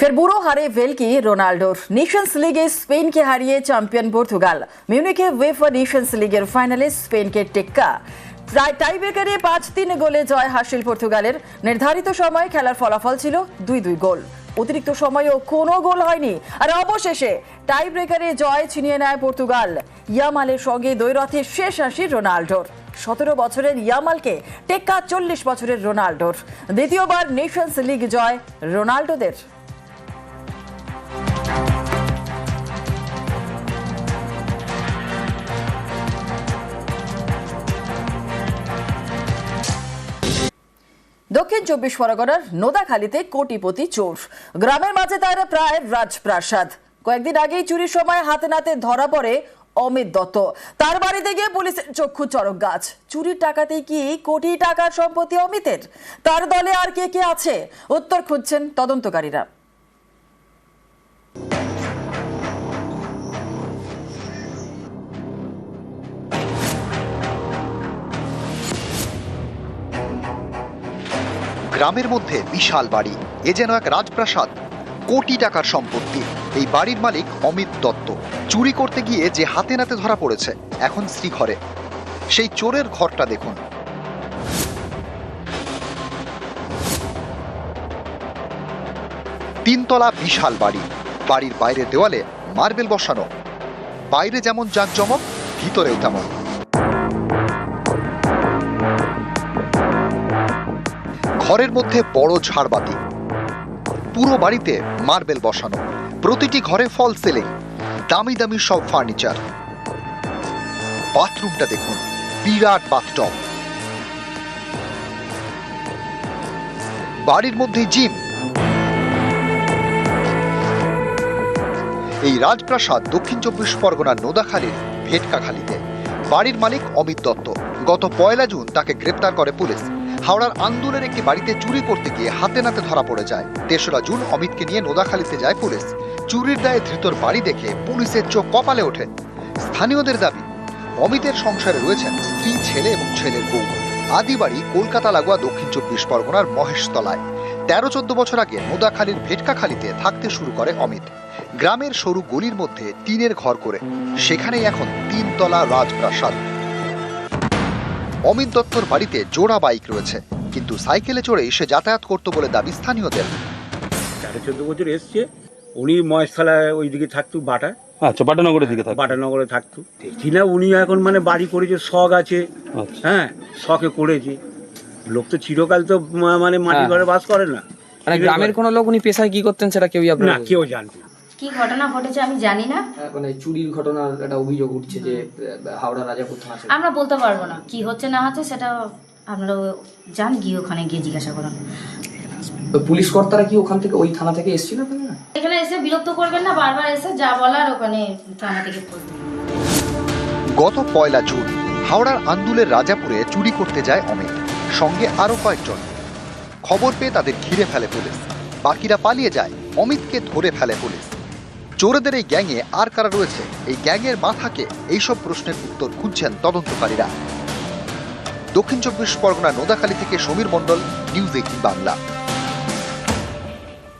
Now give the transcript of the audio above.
ফের বুড়ো হারে ভেলকি রোনাল্ডোর নেশনস লিগে স্পেনকে হারিয়ে চ্যাম্পিয়ন পর্তুগাল মিউনিকে ওয়েফা নেশনস লিগের ফাইনালে স্পেনকে টেক্কা টাই টাইব্রেকারে পাঁচ তিন গোলে জয় হাসিল পর্তুগালের নির্ধারিত সময়ে খেলার ফলাফল ছিল দুই দুই গোল অতিরিক্ত সময়েও কোনো গোল হয়নি। আর অবশেষে টাই ব্রেকারে জয় ছিনিয়ে নেয় পর্তুগাল। ইয়ামালের সঙ্গে দ্বৈরথে শেষ হাসি রোনাল্ডোর। সতেরো বছরের ইয়ামালকে টেক্কা চল্লিশ বছরের রোনাল্ডোর। দ্বিতীয়বার নেশনস লিগ জয় রোনাল্ডোদের। দক্ষিণ চব্বিশ পরগনার নোদাখালীতে কোটিপতি চোর। গ্রামের মাঝে তার প্রায় রাজপ্রাসাদ। কয়েকদিন আগেই চুরির সময় হাতে নাতে ধরা পড়ে অমিত দত্ত। তার বাড়িতে গিয়ে পুলিশের চক্ষু চরক গাছ। চুরির টাকাতে কি কোটি টাকার সম্পত্তি অমিতের? তার দলে আর কে কে আছে? উত্তর খুঁজছেন তদন্তকারীরা। গ্রামের মধ্যে বিশাল বাড়ি। এ যেন এক রাজপ্রাসাদ। কোটি টাকার সম্পত্তি। এই বাড়ির মালিক অমিত দত্ত। চুরি করতে গিয়ে যে হাতে নাতে ধরা পড়েছে, এখন শ্রীঘরে। সেই চোরের ঘরটা দেখুন। তিনতলা বিশাল বাড়ি। বাড়ির বাইরের দেওয়ালে মার্বেল বসানো। বাইরে যেমন জাঁকজমক, ভিতরেও তেমন। ঘরের মধ্যে বড় ঝাড়বাতি। পুরো বাড়িতে মার্বেল বসানো। প্রতিটি ঘরে ফল সিলিং। দামি দামি সব ফার্নিচার। বাথরুমটা দেখুন, বিরাট বাথটব। বাড়ির মধ্যে জিম। এই রাজপ্রাসাদ দক্ষিণ চব্বিশ পরগনার নোদাখালীর ভেটকাখালীতে বাড়ির মালিক অমিত দত্ত। গত পয়লা জুন তাকে গ্রেপ্তার করে পুলিশ। হাওড়ার আন্দোলের একটি বাড়িতে চুরি করতে গিয়ে হাতে নাতে ধরা পড়ে যায়। তেসরা জুন অমিতকে নিয়ে নোদাখালীতে যায় পুলিশ। চুরির দায়ে ধৃতর বাড়ি দেখে পুলিশের চোখ কপালে ওঠে স্থানীয়দের দাবি, অমিতের সংসারে রয়েছেন স্ত্রী, ছেলে এবং ছেলের বউ। আদি বাড়ি কলকাতা, লাগোয়া, দক্ষিণ চব্বিশ পরগনার মহেশতলায়। তেরো, চোদ্দ বছর আগে নোদাখালীর ভেটকাখালীতে থাকতে শুরু করে অমিত। গ্রামের সরু গলির মধ্যে টিনের ঘর করে। সেখানেই এখন তিনতলা রাজপ্রাসাদ। অমিত দত্তর বাড়িতে জোড়া বাইক রয়েছে। কিন্তু সাইকেলে চড়ে সে যাতায়াত করত বলে দাবি স্থানীয়দের। তেরো চোদ্দ বছর এসছে। উনি মহেশতলায় ওইদিকে থাকতো বাটা। আচ্ছা পাটানগরের দিকে থাকে বাটানগরে থাকতো। দেখি না উনি এখন মানে বাড়ি করেছে শখ আছে। আচ্ছা। হ্যাঁ শখে করেছে। লোক তো চিরকাল তো মানে মাটি হ্যাঁ। ঘরে বাস করে না। মানে গ্রামের কোনো লোক উনি পেশায় কি করতেন সেটা কেউই না কেউ জানতো না। কি ঘটনা ঘটেছে আমি জানি না। মানে চুরির ঘটনার একটা অভিযোগ উঠছে যে হাওড়া রাজাপুর থানা আমরা বলতে পারব না। কি হচ্ছে না হচ্ছে সেটা আপনারা যান গিয়ে ওখানে গিয়ে জিজ্ঞাসা করুন। পুলিশ কর্তারা কি ওখান থেকে ওই থানা থেকে এসেছিল? এখানে? এসে বিরক্ত করবেন না বারবার এসে যা বলার ওখানে থানা থেকে গত পয়লা জুন হাওড়ার আন্দুলের রাজাপুরে চুরি করতে যায় অমিত সঙ্গে আরও কয়েকজন। খবর পেয়ে তাদের ঘিরে ফেলে পুলিশ। বাকিরা পালিয়ে যায় অমিতকে ধরে ফেলে পুলিশ। চোরেদের এই গ্যাংয়ে আর কারা রয়েছে? এই গ্যাংয়ের মাথাকে এইসব প্রশ্নের উত্তর খুঁজছেন তদন্তকারীরা। দক্ষিণ চব্বিশ পরগনা নোদাখালী থেকে সমীর মণ্ডল, নিউজ এইটিন বাংলা।